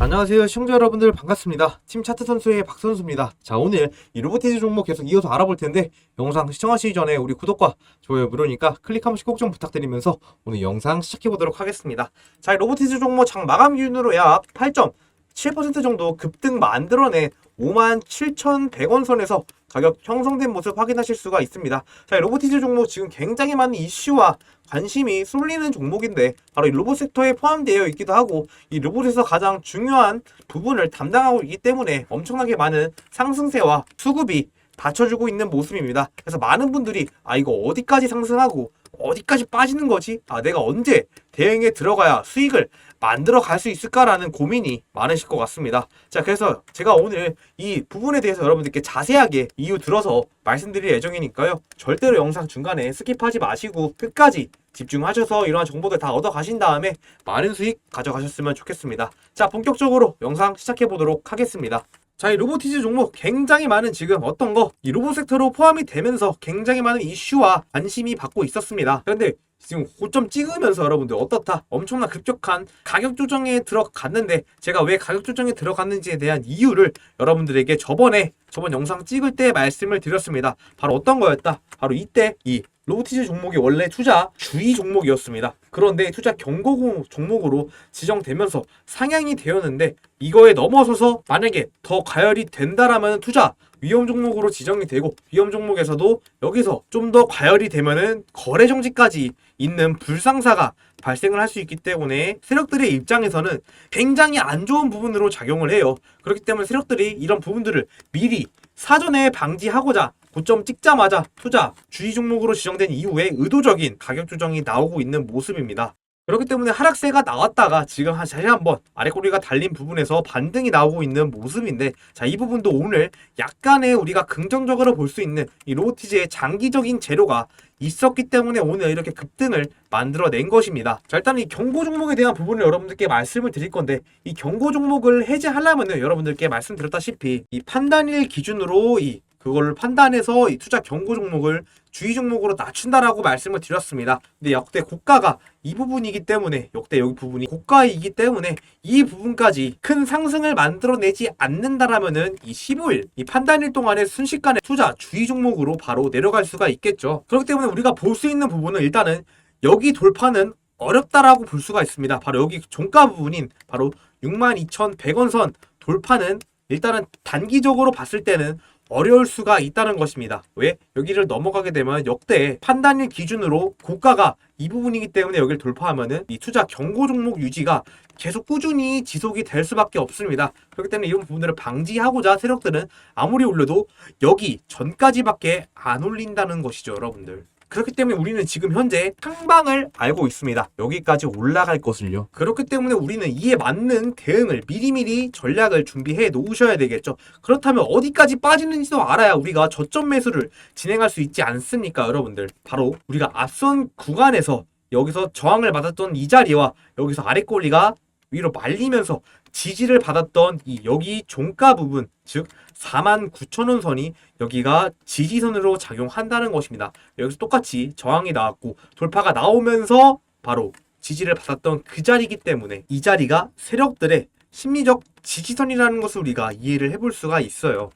안녕하세요 시청자 여러분들 반갑습니다. 팀 차트 선수의 박선수입니다. 자 오늘 이 로보티즈 종목 계속 이어서 알아볼 텐데 영상 시청하시기 전에 우리 구독과 좋아요 무료니까 클릭 한 번씩 꼭 좀 부탁드리면서 오늘 영상 시작해 보도록 하겠습니다. 자이 로보티즈 종목 장 마감 기준으로 약 8.7% 정도 급등 만들어낸 57,100원 선에서 가격 형성된 모습 확인하실 수가 있습니다. 자, 이 로보티즈 종목 지금 굉장히 많은 이슈와 관심이 쏠리는 종목인데 바로 이 로봇 섹터에 포함되어 있기도 하고 이 로봇에서 가장 중요한 부분을 담당하고 있기 때문에 엄청나게 많은 상승세와 수급이 받쳐주고 있는 모습입니다. 그래서 많은 분들이 아 이거 어디까지 상승하고 어디까지 빠지는 거지? 아 내가 언제 대응에 들어가야 수익을 만들어 갈 수 있을까라는 고민이 많으실 것 같습니다. 자, 그래서 제가 오늘 이 부분에 대해서 여러분들께 자세하게 이유 들어서 말씀드릴 예정이니까요. 절대로 영상 중간에 스킵하지 마시고 끝까지 집중하셔서 이러한 정보들 다 얻어 가신 다음에 많은 수익 가져가셨으면 좋겠습니다. 자, 본격적으로 영상 시작해 보도록 하겠습니다. 자, 이 로보티즈 종목 굉장히 많은 지금 어떤 거, 이 로봇 섹터로 포함이 되면서 굉장히 많은 이슈와 관심이 받고 있었습니다. 그런데 지금 고점 찍으면서 여러분들 어떻다? 엄청난 급격한 가격 조정에 들어갔는데 제가 왜 가격 조정에 들어갔는지에 대한 이유를 여러분들에게 저번에 저번 영상 찍을 때 말씀을 드렸습니다. 바로 어떤 거였다? 바로 이때 이 로보티즈 종목이 원래 투자 주의 종목이었습니다. 그런데 투자 경고 종목으로 지정되면서 상향이 되었는데 이거에 넘어서서 만약에 더 가열이 된다라면 투자 위험 종목으로 지정이 되고 위험 종목에서도 여기서 좀 더 과열이 되면은 거래 정지까지 있는 불상사가 발생을 할 수 있기 때문에 세력들의 입장에서는 굉장히 안 좋은 부분으로 작용을 해요. 그렇기 때문에 세력들이 이런 부분들을 미리 사전에 방지하고자 고점 찍자마자 투자 주의 종목으로 지정된 이후에 의도적인 가격 조정이 나오고 있는 모습입니다. 그렇기 때문에 하락세가 나왔다가 지금 한- 다시 한번 아래꼬리가 달린 부분에서 반등이 나오고 있는 모습인데 자 이 부분도 오늘 약간의 우리가 긍정적으로 볼 수 있는 이 로보티즈의 장기적인 재료가 있었기 때문에 오늘 이렇게 급등을 만들어낸 것입니다. 자 일단 이 경고 종목에 대한 부분을 여러분들께 말씀을 드릴 건데 이 경고 종목을 해제하려면은 여러분들께 말씀드렸다시피 이 판단일 기준으로 이 그걸 판단해서 이 투자 경고 종목을 주의 종목으로 낮춘다라고 말씀을 드렸습니다. 근데 역대 고가가 이 부분이기 때문에 역대 여기 부분이 고가이기 때문에 이 부분까지 큰 상승을 만들어내지 않는다라면은 이 15일 이 판단일 동안에 순식간에 투자 주의 종목으로 바로 내려갈 수가 있겠죠. 그렇기 때문에 우리가 볼 수 있는 부분은 일단은 여기 돌파는 어렵다라고 볼 수가 있습니다. 바로 여기 종가 부분인 바로 62,100원 선 돌파는 일단은 단기적으로 봤을 때는 어려울 수가 있다는 것입니다. 왜? 여기를 넘어가게 되면 역대 판단일 기준으로 고가가 이 부분이기 때문에 여기를 돌파하면은 이 투자 경고 종목 유지가 계속 꾸준히 지속이 될 수밖에 없습니다. 그렇기 때문에 이런 부분들을 방지하고자 세력들은 아무리 올려도 여기 전까지밖에 안 올린다는 것이죠, 여러분들. 그렇기 때문에 우리는 지금 현재 상방을 알고 있습니다. 여기까지 올라갈 것을요. 그렇기 때문에 우리는 이에 맞는 대응을 미리미리 전략을 준비해 놓으셔야 되겠죠. 그렇다면 어디까지 빠지는지도 알아야 우리가 저점 매수를 진행할 수 있지 않습니까, 여러분들? 바로 우리가 앞선 구간에서 여기서 저항을 받았던 이 자리와 여기서 아래 꼬리가 위로 말리면서 지지를 받았던 이 여기 종가 부분, 즉 49,000원 선이 여기가 지지선으로 작용한다는 것입니다. 여기서 똑같이 저항이 나왔고 돌파가 나오면서 바로 지지를 받았던 그 자리이기 때문에 이 자리가 세력들의 심리적 지지선이라는 것을 우리가 이해를 해볼 수가 있어요.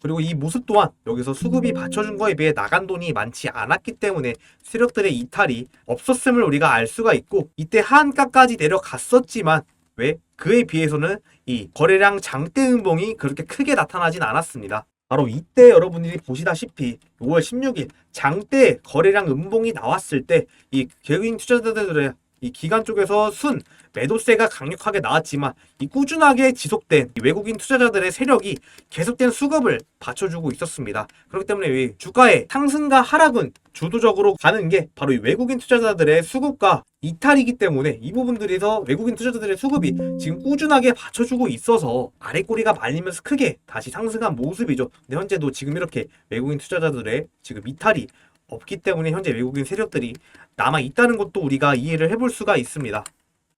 그리고 이 모습 또한 여기서 수급이 받쳐준 거에 비해 나간 돈이 많지 않았기 때문에 세력들의 이탈이 없었음을 우리가 알 수가 있고 이때 하한가까지 내려갔었지만 왜? 그에 비해서는 이 거래량 장대 음봉이 그렇게 크게 나타나진 않았습니다. 바로 이때 여러분들이 보시다시피 5월 16일 장대 거래량 음봉이 나왔을 때 이 개인 투자자들의 이 기관 쪽에서 순 매도세가 강력하게 나왔지만 이 꾸준하게 지속된 이 외국인 투자자들의 세력이 계속된 수급을 받쳐주고 있었습니다. 그렇기 때문에 이 주가의 상승과 하락은 주도적으로 가는 게 바로 이 외국인 투자자들의 수급과 이탈이기 때문에 이 부분들에서 외국인 투자자들의 수급이 지금 꾸준하게 받쳐주고 있어서 아래 꼬리가 말리면서 크게 다시 상승한 모습이죠. 근데 현재도 지금 이렇게 외국인 투자자들의 지금 이탈이 없기 때문에 현재 외국인 세력들이 남아 있다는 것도 우리가 이해를 해볼 수가 있습니다.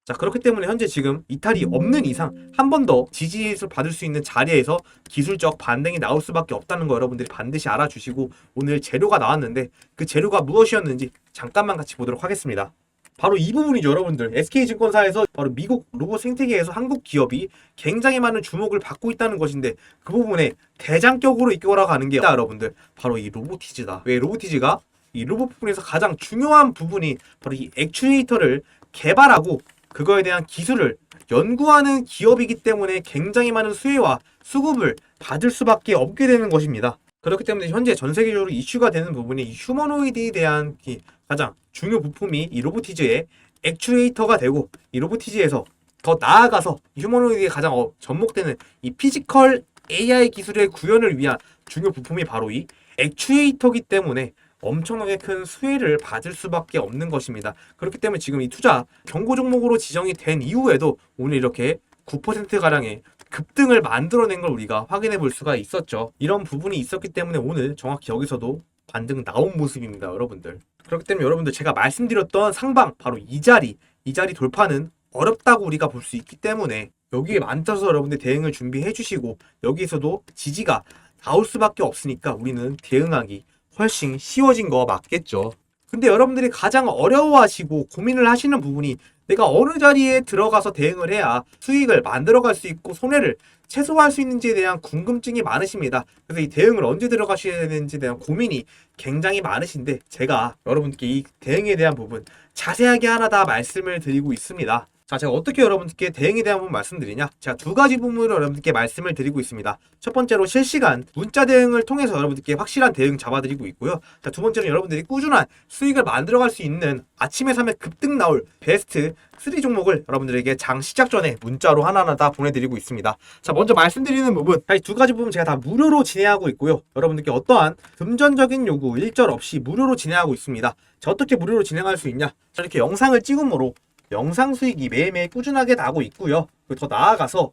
자 그렇기 때문에 현재 지금 이탈이 없는 이상 한 번 더 지지를 받을 수 있는 자리에서 기술적 반등이 나올 수밖에 없다는 거 여러분들이 반드시 알아주시고 오늘 재료가 나왔는데 그 재료가 무엇이었는지 잠깐만 같이 보도록 하겠습니다. 바로 이 부분이죠, 여러분들. SK증권사에서 바로 미국 로봇 생태계에서 한국 기업이 굉장히 많은 주목을 받고 있다는 것인데 그 부분에 대장격으로 이끌어가는 게 여러분들 바로 이 로보티즈다. 왜 로보티즈가 이 로봇 부분에서 가장 중요한 부분이 바로 이 액추에이터를 개발하고 그거에 대한 기술을 연구하는 기업이기 때문에 굉장히 많은 수혜와 수급을 받을 수밖에 없게 되는 것입니다. 그렇기 때문에 현재 전 세계적으로 이슈가 되는 부분이 이 휴머노이드에 대한 이 가장 중요 부품이 이 로보티즈의 액추에이터가 되고 이 로보티즈에서 더 나아가서 이 휴머노이드에 가장 어, 접목되는 이 피지컬 AI 기술의 구현을 위한 중요 부품이 바로 이 액추에이터기 때문에 엄청나게 큰 수혜를 받을 수밖에 없는 것입니다. 그렇기 때문에 지금 이 투자 경고 종목으로 지정이 된 이후에도 오늘 이렇게 9%가량의 급등을 만들어낸 걸 우리가 확인해 볼 수가 있었죠. 이런 부분이 있었기 때문에 오늘 정확히 여기서도 반등 나온 모습입니다, 여러분들. 그렇기 때문에 여러분들 제가 말씀드렸던 상방 바로 이 자리, 이 자리 돌파는 어렵다고 우리가 볼 수 있기 때문에 여기에 맞춰서 여러분들 대응을 준비해 주시고 여기에서도 지지가 나올 수밖에 없으니까 우리는 대응하기 훨씬 쉬워진 거 맞겠죠. 근데 여러분들이 가장 어려워하시고 고민을 하시는 부분이 내가 어느 자리에 들어가서 대응을 해야 수익을 만들어갈 수 있고 손해를 최소화할 수 있는지에 대한 궁금증이 많으십니다. 그래서 이 대응을 언제 들어가셔야 되는지에 대한 고민이 굉장히 많으신데 제가 여러분께 이 대응에 대한 부분 자세하게 하나 다 말씀을 드리고 있습니다. 자, 제가 어떻게 여러분들께 대응에 대한 부분 말씀드리냐? 제가 두 가지 부분으로 여러분들께 말씀을 드리고 있습니다. 첫 번째로 실시간 문자 대응을 통해서 여러분들께 확실한 대응 잡아드리고 있고요. 자, 두 번째로 여러분들이 꾸준한 수익을 만들어갈 수 있는 아침에 사면 급등 나올 베스트 3 종목을 여러분들에게 장 시작 전에 문자로 하나하나 다 보내드리고 있습니다. 자, 먼저 말씀드리는 부분, 이두 가지 부분 제가 다 무료로 진행하고 있고요. 여러분들께 어떠한 금전적인 요구 일절 없이 무료로 진행하고 있습니다. 자, 어떻게 무료로 진행할 수 있냐? 자, 이렇게 영상을 찍음으로 영상 수익이 매일매일 꾸준하게 나고 있고요. 더 나아가서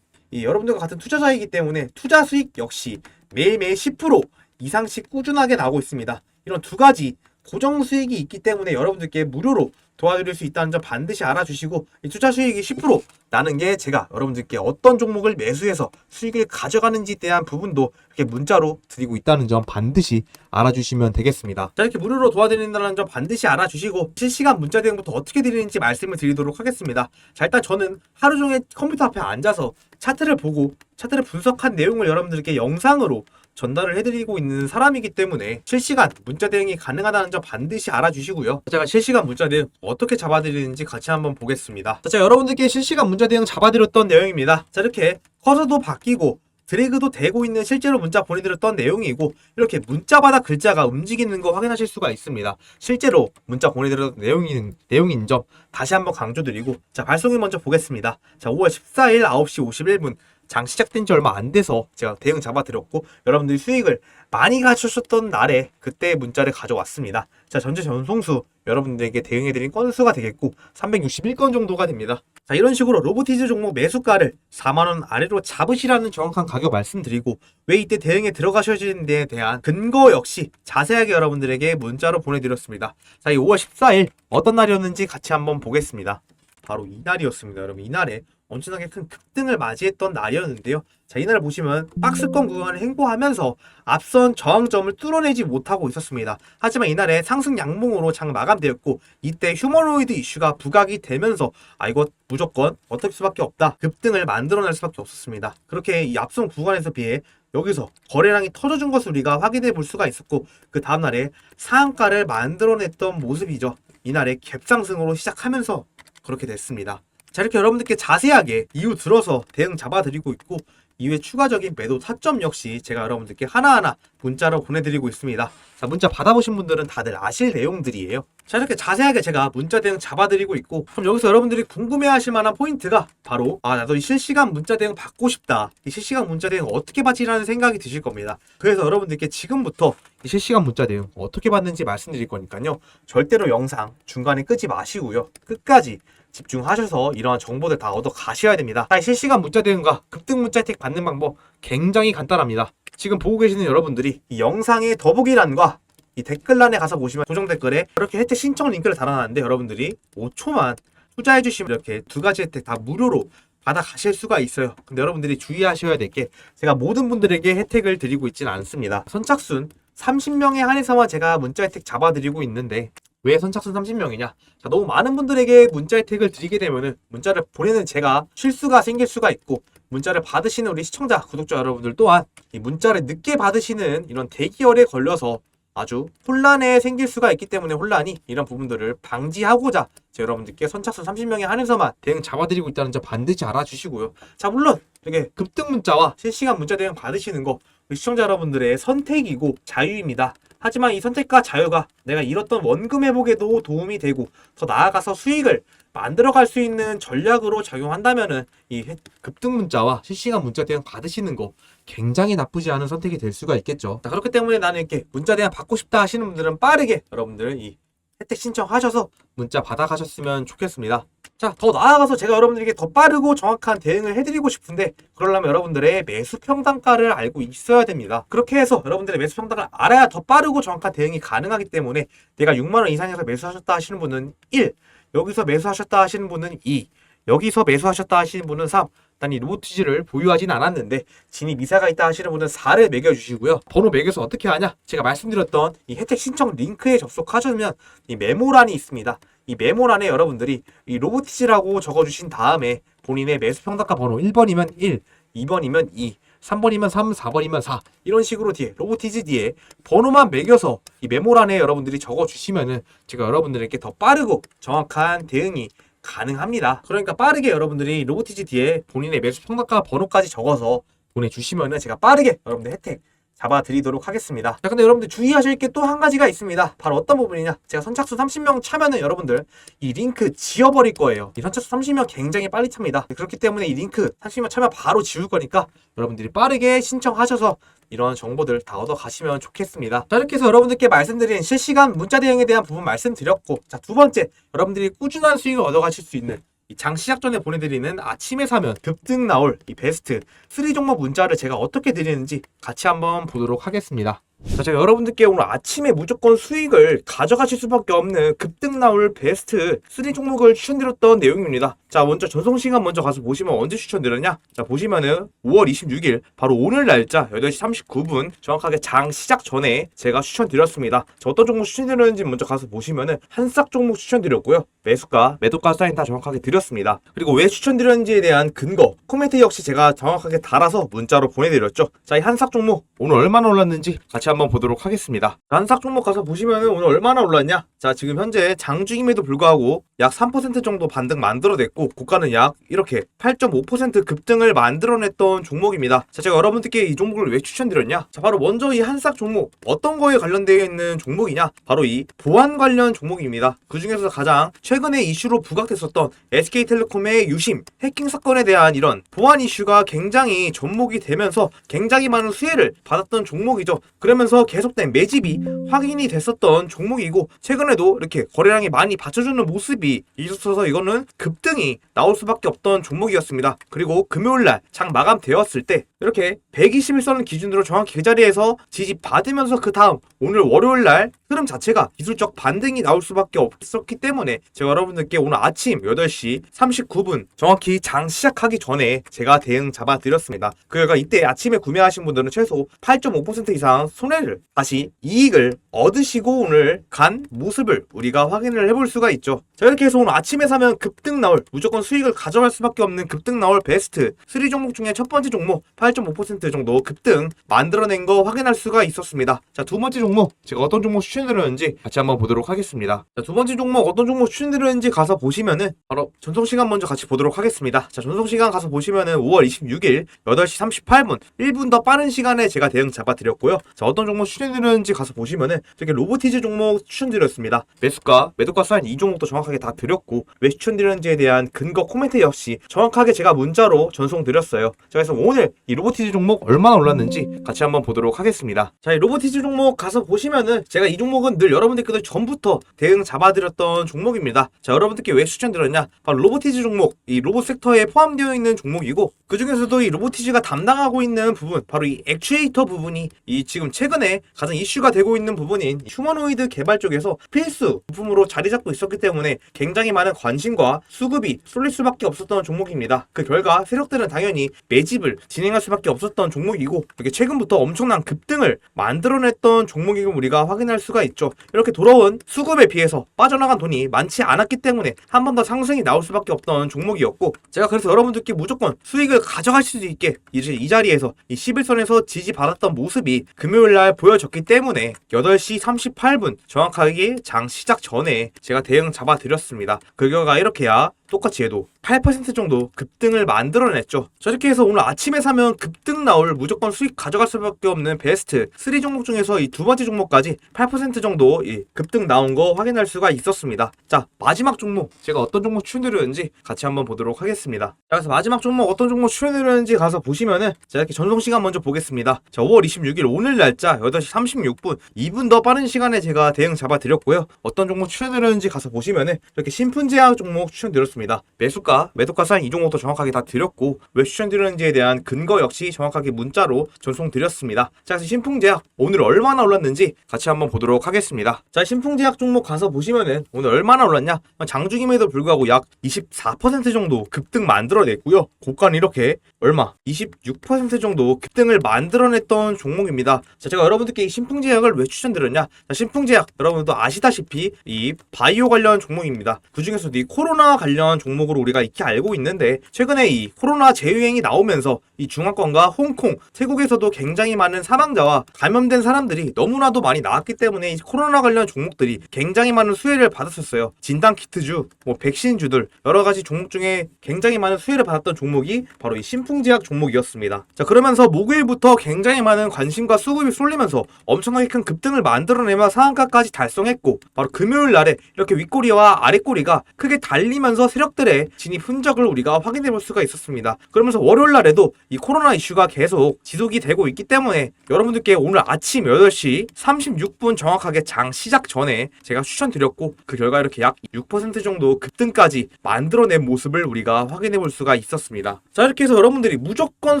이 여러분들과 같은 투자자이기 때문에 투자 수익 역시 매일매일 10% 이상씩 꾸준하게 나오고 있습니다. 이런 두 가지 고정 수익이 있기 때문에 여러분들께 무료로 도와드릴 수 있다는 점 반드시 알아주시고 이 투자 수익이 10% 나는 게 제가 여러분들께 어떤 종목을 매수해서 수익을 가져가는지에 대한 부분도 이렇게 문자로 드리고 있다는 점 반드시 알아주시면 되겠습니다. 자 이렇게 무료로 도와드린다는 점 반드시 알아주시고 실시간 문자 대응부터 어떻게 드리는지 말씀을 드리도록 하겠습니다. 자 일단 저는 하루 종일 컴퓨터 앞에 앉아서 차트를 보고 차트를 분석한 내용을 여러분들께 영상으로 전달을 해드리고 있는 사람이기 때문에 실시간 문자 대응이 가능하다는 점 반드시 알아주시고요. 제가 실시간 문자 대응 어떻게 잡아드리는지 같이 한번 보겠습니다. 자, 여러분들께 실시간 문자 대응 잡아드렸던 내용입니다. 자, 이렇게 커서도 바뀌고 드래그도 되고 있는 실제로 문자 보내드렸던 내용이고 이렇게 문자 바닥 글자가 움직이는 거 확인하실 수가 있습니다. 실제로 문자 보내드렸던 내용인, 내용인 점 다시 한번 강조드리고 자 발송일 먼저 보겠습니다. 자 5월 14일 9시 51분 장 시작된 지 얼마 안 돼서 제가 대응 잡아드렸고 여러분들이 수익을 많이 가져셨던 날에 그때 문자를 가져왔습니다. 자 전체 전송수 여러분들에게 대응해드린 건수가 되겠고 361건 정도가 됩니다. 자 이런 식으로 로보티즈 종목 매수가를 4만원 아래로 잡으시라는 정확한 가격 말씀드리고 왜 이때 대응에 들어가셔야 되는지에 대한 근거 역시 자세하게 여러분들에게 문자로 보내드렸습니다. 자 이 5월 14일 어떤 날이었는지 같이 한번 보겠습니다. 바로 이날이었습니다. 여러분 이날에 엄청나게 큰 급등을 맞이했던 날이었는데요. 자, 이날 보시면 박스권 구간을 행보하면서 앞선 저항점을 뚫어내지 못하고 있었습니다. 하지만 이날에 상승 양봉으로 장 마감되었고 이때 휴머노이드 이슈가 부각이 되면서 아 이거 무조건 어떨 수밖에 없다. 급등을 만들어낼 수밖에 없었습니다. 그렇게 이 앞선 구간에서 비해 여기서 거래량이 터져준 것을 우리가 확인해 볼 수가 있었고 그 다음날에 상한가를 만들어냈던 모습이죠. 이날에 갭상승으로 시작하면서 그렇게 됐습니다. 자 이렇게 여러분들께 자세하게 이후 들어서 대응 잡아드리고 있고 이후에 추가적인 매도 타점 역시 제가 여러분들께 하나하나 문자로 보내드리고 있습니다. 자 문자 받아보신 분들은 다들 아실 내용들이에요. 자 이렇게 자세하게 제가 문자 대응 잡아드리고 있고 그럼 여기서 여러분들이 궁금해하실 만한 포인트가 바로 아 나도 이 실시간 문자 대응 받고 싶다. 이 실시간 문자 대응 어떻게 받지라는 생각이 드실 겁니다. 그래서 여러분들께 지금부터 이 실시간 문자 대응 어떻게 받는지 말씀드릴 거니까요. 절대로 영상 중간에 끄지 마시고요. 끝까지 집중하셔서 이러한 정보들 다 얻어 가셔야 됩니다. 아, 실시간 문자 대응과 급등 문자 혜택 받는 방법 굉장히 간단합니다. 지금 보고 계시는 여러분들이 이 영상의 더보기란과 이 댓글란에 가서 보시면 고정 댓글에 이렇게 혜택 신청 링크를 달아놨는데 여러분들이 5초만 투자해 주시면 이렇게 두 가지 혜택 다 무료로 받아 가실 수가 있어요. 근데 여러분들이 주의하셔야 될 게 제가 모든 분들에게 혜택을 드리고 있지는 않습니다. 선착순 30명에 한해서만 제가 문자 혜택 잡아드리고 있는데 왜 선착순 30명이냐? 자, 너무 많은 분들에게 문자 혜택을 드리게 되면은 문자를 보내는 제가 실수가 생길 수가 있고 문자를 받으시는 우리 시청자, 구독자 여러분들 또한 이 문자를 늦게 받으시는 이런 대기열에 걸려서 아주 혼란에 생길 수가 있기 때문에 혼란이 이런 부분들을 방지하고자 제 여러분들께 선착순 30명에 한해서만 대응 잡아드리고 있다는 점 반드시 알아주시고요. 자 물론 이렇게 급등 문자와 실시간 문자 대응 받으시는 거 시청자 여러분들의 선택이고 자유입니다. 하지만 이 선택과 자유가 내가 잃었던 원금 회복에도 도움이 되고 더 나아가서 수익을 만들어갈 수 있는 전략으로 작용한다면은 이 회- 급등 문자와 실시간 문자 대응 받으시는 거 굉장히 나쁘지 않은 선택이 될 수가 있겠죠. 자, 그렇기 때문에 나는 이렇게 문자 대응 받고 싶다 하시는 분들은 빠르게 여러분들 이 혜택 신청하셔서 문자 받아가셨으면 좋겠습니다. 자, 더 나아가서 제가 여러분들에게 더 빠르고 정확한 대응을 해드리고 싶은데 그러려면 여러분들의 매수 평단가를 알고 있어야 됩니다. 그렇게 해서 여러분들의 매수 평단가를 알아야 더 빠르고 정확한 대응이 가능하기 때문에 내가 6만 원 이상에서 매수하셨다 하시는 분은 1, 여기서 매수하셨다 하시는 분은 2, 여기서 매수하셨다 하시는 분은 3, 일 단 이 로보티지를 보유하진 않았는데 진입 이사가 있다 하시는 분은 4를 매겨주시고요. 번호 매겨서 어떻게 하냐? 제가 말씀드렸던 이 혜택 신청 링크에 접속하시면 이 메모란이 있습니다. 이 메모란에 여러분들이 이 로보티지라고 적어주신 다음에 본인의 매수 평단가 번호 1번이면 1, 2번이면 2, 3번이면 3, 4번이면 4 이런 식으로 뒤에 로보티지 뒤에 번호만 매겨서 이 메모란에 여러분들이 적어주시면은 제가 여러분들에게 더 빠르고 정확한 대응이 가능합니다. 그러니까 빠르게 여러분들이 로보티지 뒤에 본인의 매수 평단가 번호까지 적어서 보내주시면은 제가 빠르게 여러분들 혜택 잡아드리도록 하겠습니다. 자, 근데 여러분들 주의하실 게 또 한 가지가 있습니다. 바로 어떤 부분이냐? 제가 선착순 30명 차면은 여러분들 이 링크 지워버릴 거예요. 이 선착순 30명 굉장히 빨리 찹니다. 그렇기 때문에 이 링크 30명 차면 바로 지울 거니까 여러분들이 빠르게 신청하셔서 이런 정보들 다 얻어 가시면 좋겠습니다. 자, 이렇게 해서 여러분들께 말씀드린 실시간 문자 대응에 대한 부분 말씀드렸고, 자, 두 번째, 여러분들이 꾸준한 수익을 얻어 가실 수 있는 이장 시작 전에 보내드리는 아침에 사면 급등 나올 이 베스트 3 종목 문자를 제가 어떻게 드리는지 같이 한번 보도록 하겠습니다. 자, 제가 여러분들께 오늘 아침에 무조건 수익을 가져가실 수밖에 없는 급등 나올 베스트 3 종목을 추천드렸던 내용입니다. 자, 먼저 전송 시간 먼저 가서 보시면 언제 추천드렸냐? 자, 보시면은 5월 26일 바로 오늘 날짜 8시 39분 정확하게 장 시작 전에 제가 추천드렸습니다. 자, 어떤 종목 추천드렸는지 먼저 가서 보시면은 한싹 종목 추천드렸고요. 매수가, 매도가 사인 다 정확하게 드렸습니다. 그리고 왜 추천드렸는지에 대한 근거, 코멘트 역시 제가 정확하게 달아서 문자로 보내드렸죠. 자, 이 한싹 종목 오늘 얼마나 올랐는지 같이 한번 보도록 하겠습니다. 자, 한싹 종목 가서 보시면은 오늘 얼마나 올랐냐? 자, 지금 현재 장중임에도 불구하고 약 3% 정도 반등 만들어냈고 고가는 약 이렇게 8.5% 급등을 만들어냈던 종목입니다. 자, 제가 여러분들께 이 종목을 왜 추천드렸냐? 자, 바로 먼저 이 한싹 종목 어떤 거에 관련되어 있는 종목이냐? 바로 이 보안 관련 종목입니다. 그 중에서 가장 최근에 이슈로 부각됐었던 SK텔레콤의 유심 해킹 사건에 대한 이런 보안 이슈가 굉장히 접목이 되면서 굉장히 많은 수혜를 받았던 종목이죠. 그러면 서 계속된 매집이 확인이 됐었던 종목이고 최근에도 이렇게 거래량이 많이 받쳐주는 모습이 있어서 이거는 급등이 나올 수밖에 없던 종목이었습니다. 그리고 금요일날 장 마감되었을 때 이렇게 121선을 기준으로 정확히 그 자리에서 지지 받으면서 그 다음 오늘 월요일날 흐름 자체가 기술적 반등이 나올 수밖에 없었기 때문에 제가 여러분들께 오늘 아침 8시 39분 정확히 장 시작하기 전에 제가 대응 잡아드렸습니다. 그 결과 이때 아침에 구매하신 분들은 최소 8.5% 이상 손 해를 다시 이익을 얻으시고 오늘 간 모습을 우리가 확인을 해볼 수가 있죠. 자 이렇게 해서 오늘 아침에 사면 급등 나올 무조건 수익을 가져갈 수밖에 없는 급등 나올 베스트 3 종목 중에 첫 번째 종목 8.5% 정도 급등 만들어낸 거 확인할 수가 있었습니다. 자 두 번째 종목 제가 어떤 종목 추천드렸는지 같이 한번 보도록 하겠습니다. 자 두 번째 종목 어떤 종목 추천드렸는지 가서 보시면은 바로 전송 시간 먼저 같이 보도록 하겠습니다. 자 전송 시간 가서 보시면은 5월 26일 8시 38분 1분 더 빠른 시간에 제가 대응 잡아드렸고요. 자 어떤 종목 추천드렸는지 가서 보시면은 저기 로보티즈 종목 추천드렸습니다. 매수가 매도가 쌓인 이 종목도 정확하게 다 드렸고 왜 추천드렸는지에 대한 근거 코멘트 역시 정확하게 제가 문자로 전송드렸어요. 자 그래서 오늘 이 로보티즈 종목 얼마나 올랐는지 같이 한번 보도록 하겠습니다. 자 이 로보티즈 종목 가서 보시면은 제가 이 종목은 늘 여러분들께도 전부터 대응 잡아드렸던 종목입니다. 자 여러분들께 왜 추천드렸냐? 바로 로보티즈 종목 이 로봇 섹터에 포함되어 있는 종목이고 그 중에서도 이 로보티즈가 담당하고 있는 부분 바로 이 액추에이터 부분이 이 지금 최 근에 가장 이슈가 되고 있는 부분인 휴머노이드 개발 쪽에서 필수 부품으로 자리 잡고 있었기 때문에 굉장히 많은 관심과 수급이 쏠릴 수밖에 없었던 종목입니다. 그 결과 세력들은 당연히 매집을 진행할 수밖에 없었던 종목이고 이게 최근부터 엄청난 급등을 만들어냈던 종목임을 우리가 확인할 수가 있죠. 이렇게 돌아온 수급에 비해서 빠져나간 돈이 많지 않았기 때문에 한 번 더 상승이 나올 수밖에 없던 종목이었고 제가 그래서 여러분들께 무조건 수익을 가져가실 수 있게 이제 이 자리에서 이 11선에서 지지받았던 모습이 금요일 날 보여졌기 때문에 8시 38분 정확하게 장 시작 전에 제가 대응 잡아드렸습니다. 그 결과 이렇게야 똑같이 해도 8% 정도 급등을 만들어냈죠. 자, 이렇게 해서 오늘 아침에 사면 급등 나올 무조건 수익 가져갈 수밖에 없는 베스트 3 종목 중에서 이 두 번째 종목까지 8% 정도 이 급등 나온 거 확인할 수가 있었습니다. 자, 마지막 종목 제가 어떤 종목 추천드렸는지 같이 한번 보도록 하겠습니다. 자, 그래서 마지막 종목 어떤 종목 추천드렸는지 가서 보시면은 제가 이렇게 전송 시간 먼저 보겠습니다. 자, 5월 26일 오늘 날짜 8시 36분 2분 더 빠른 시간에 제가 대응 잡아드렸고요. 어떤 종목 추천드렸는지 가서 보시면은 이렇게 신품제약 종목 추천드렸습니다. 매수가, 매도가 사인 이 종목도 정확하게 다 드렸고 왜 추천드렸는지에 대한 근거 역시 정확하게 문자로 전송드렸습니다. 자, 그래서 신풍제약 오늘 얼마나 올랐는지 같이 한번 보도록 하겠습니다. 자, 신풍제약 종목 가서 보시면은 오늘 얼마나 올랐냐? 장중임에도 불구하고 약 24% 정도 급등 만들어냈고요. 고가는 이렇게 얼마? 26% 정도 급등을 만들어냈던 종목입니다. 자, 제가 여러분들께 이 신풍제약을 왜 추천드렸냐? 자, 신풍제약 여러분들도 아시다시피 이 바이오 관련 종목입니다. 그 중에서도 이 코로나 관련 종목으로 우리가 익히 알고 있는데 최근에 이 코로나 재유행이 나오면서 이 중화권과 홍콩, 태국에서도 굉장히 많은 사망자와 감염된 사람들이 너무나도 많이 나왔기 때문에 이 코로나 관련 종목들이 굉장히 많은 수혜를 받았었어요. 진단 키트주, 뭐 백신주들 여러 가지 종목 중에 굉장히 많은 수혜를 받았던 종목이 바로 이 신풍제약 종목이었습니다. 자 그러면서 목요일부터 굉장히 많은 관심과 수급이 쏠리면서 엄청나게 큰 급등을 만들어내며 상한가까지 달성했고 바로 금요일 날에 이렇게 윗꼬리와 아랫꼬리가 크게 달리면서 세력들의 진입 흔적을 우리가 확인해 볼 수가 있었습니다. 그러면서 월요일 날에도 이 코로나 이슈가 계속 지속이 되고 있기 때문에 여러분들께 오늘 아침 8시 36분 정확하게 장 시작 전에 제가 추천드렸고 그 결과 이렇게 약 6% 정도 급등까지 만들어낸 모습을 우리가 확인해 볼 수가 있었습니다. 자 이렇게 해서 여러분들이 무조건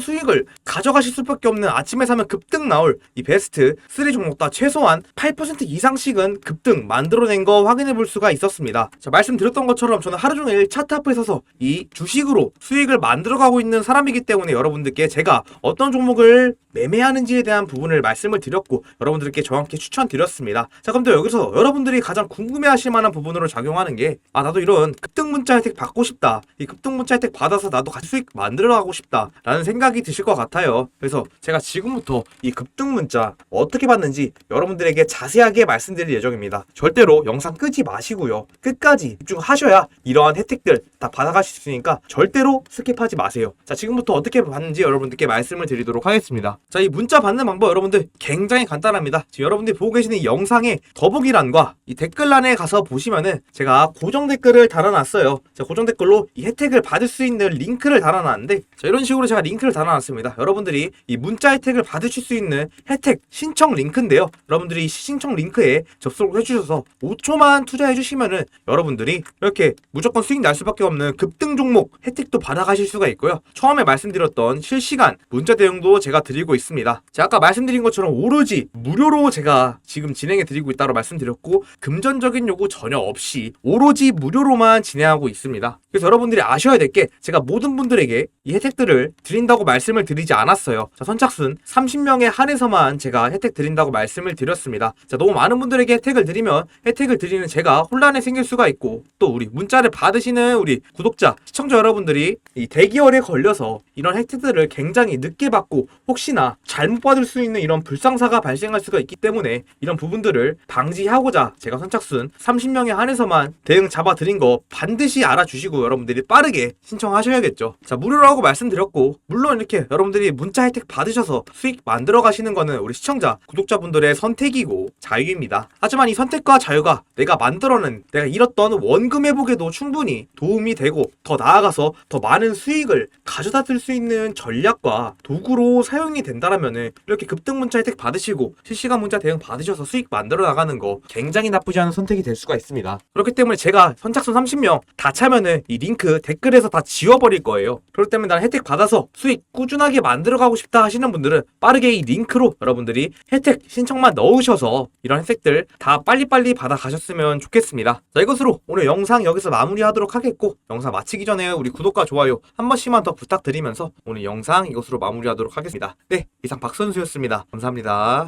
수익을 가져가실 수밖에 없는 아침에 사면 급등 나올 이 베스트 3 종목 다 최소한 8% 이상씩은 급등 만들어낸 거 확인해 볼 수가 있었습니다. 자 말씀드렸던 것처럼 저는 하루 종일 차트 앞에 서서 이 주식으로 수익을 만들어가고 있는 사람이기 때문에 여러분들께 제가 어떤 종목을 매매하는지에 대한 부분을 말씀을 드렸고 여러분들께 정확히 추천드렸습니다. 자 그럼 또 여기서 여러분들이 가장 궁금해하실 만한 부분으로 작용하는 게 아 나도 이런 급등 문자 혜택 받고 싶다. 이 급등 문자 혜택 받아서 나도 같이 수익 만들어가고 싶다라는 생각이 드실 것 같아요. 그래서 제가 지금부터 이 급등 문자 어떻게 받는지 여러분들에게 자세하게 말씀드릴 예정입니다. 절대로 영상 끄지 마시고요. 끝까지 집중하셔야 이러한 혜택 들 다 받아가실 수 있으니까 절대로 스킵하지 마세요. 자 지금부터 어떻게 받는지 여러분들께 말씀을 드리도록 하겠습니다. 자 이 문자 받는 방법 여러분들 굉장히 간단합니다. 지금 여러분들이 보고 계시는 이 영상의 더보기란과 이 댓글란에 가서 보시면은 제가 고정 댓글을 달아놨어요. 자 고정 댓글로 이 혜택을 받을 수 있는 링크를 달아놨는데 자 이런 식으로 제가 링크를 달아놨습니다. 여러분들이 이 문자 혜택을 받으실 수 있는 혜택 신청 링크인데요. 여러분들이 이 신청 링크에 접속을 해주셔서 5초만 투자해 주시면은 여러분들이 이렇게 무조건 수익 날 수밖에 없는 급등 종목 혜택도 받아가실 수가 있고요. 처음에 말씀드렸던 실시간 문자 대응도 제가 드리고 있습니다. 제가 아까 말씀드린 것처럼 오로지 무료로 제가 지금 진행해 드리고 있다고 말씀드렸고 금전적인 요구 전혀 없이 오로지 무료로만 진행하고 있습니다. 그래서 여러분들이 아셔야 될 게 제가 모든 분들에게 이 혜택들을 드린다고 말씀을 드리지 않았어요. 자, 선착순 30명에 한해서만 제가 혜택 드린다고 말씀을 드렸습니다. 자, 너무 많은 분들에게 혜택을 드리면 혜택을 드리는 제가 혼란에 생길 수가 있고 또 우리 문자를 받으시는 우리 구독자, 시청자 여러분들이 이 대기열에 걸려서 이런 혜택들을 굉장히 늦게 받고 혹시나 잘못 받을 수 있는 이런 불상사가 발생할 수가 있기 때문에 이런 부분들을 방지하고자 제가 선착순 30명에 한해서만 대응 잡아드린 거 반드시 알아주시고 여러분들이 빠르게 신청하셔야겠죠. 자, 무료라고 말씀드렸고 물론 이렇게 여러분들이 문자 혜택 받으셔서 수익 만들어 가시는 거는 우리 시청자, 구독자분들의 선택이고 자유입니다. 하지만 이 선택과 자유가 내가 만들어낸 내가 잃었던 원금 회복에도 충분히 도움이 되고 더 나아가서 더 많은 수익을 가져다 들 수 있는 전략과 도구로 사용이 된다라면은 이렇게 급등 문자 혜택 받으시고 실시간 문자 대응 받으셔서 수익 만들어 나가는 거 굉장히 나쁘지 않은 선택이 될 수가 있습니다. 그렇기 때문에 제가 선착순 30명 다 차면은 이 링크 댓글에서 다 지워버릴 거예요. 그렇기 때문에 나는 혜택 받아서 수익 꾸준하게 만들어 가고 싶다 하시는 분들은 빠르게 이 링크로 여러분들이 혜택 신청만 넣으셔서 이런 혜택들 다 빨리빨리 받아 가셨으면 좋겠습니다. 자 이것으로 오늘 영상 여기서 마무리하도록 하겠고 영상 영상 마치기 전에 우리 구독과 좋아요 한 번씩만 더 부탁드리면서 오늘 영상 이것으로 마무리하도록 하겠습니다. 네, 이상 박선수였습니다. 감사합니다.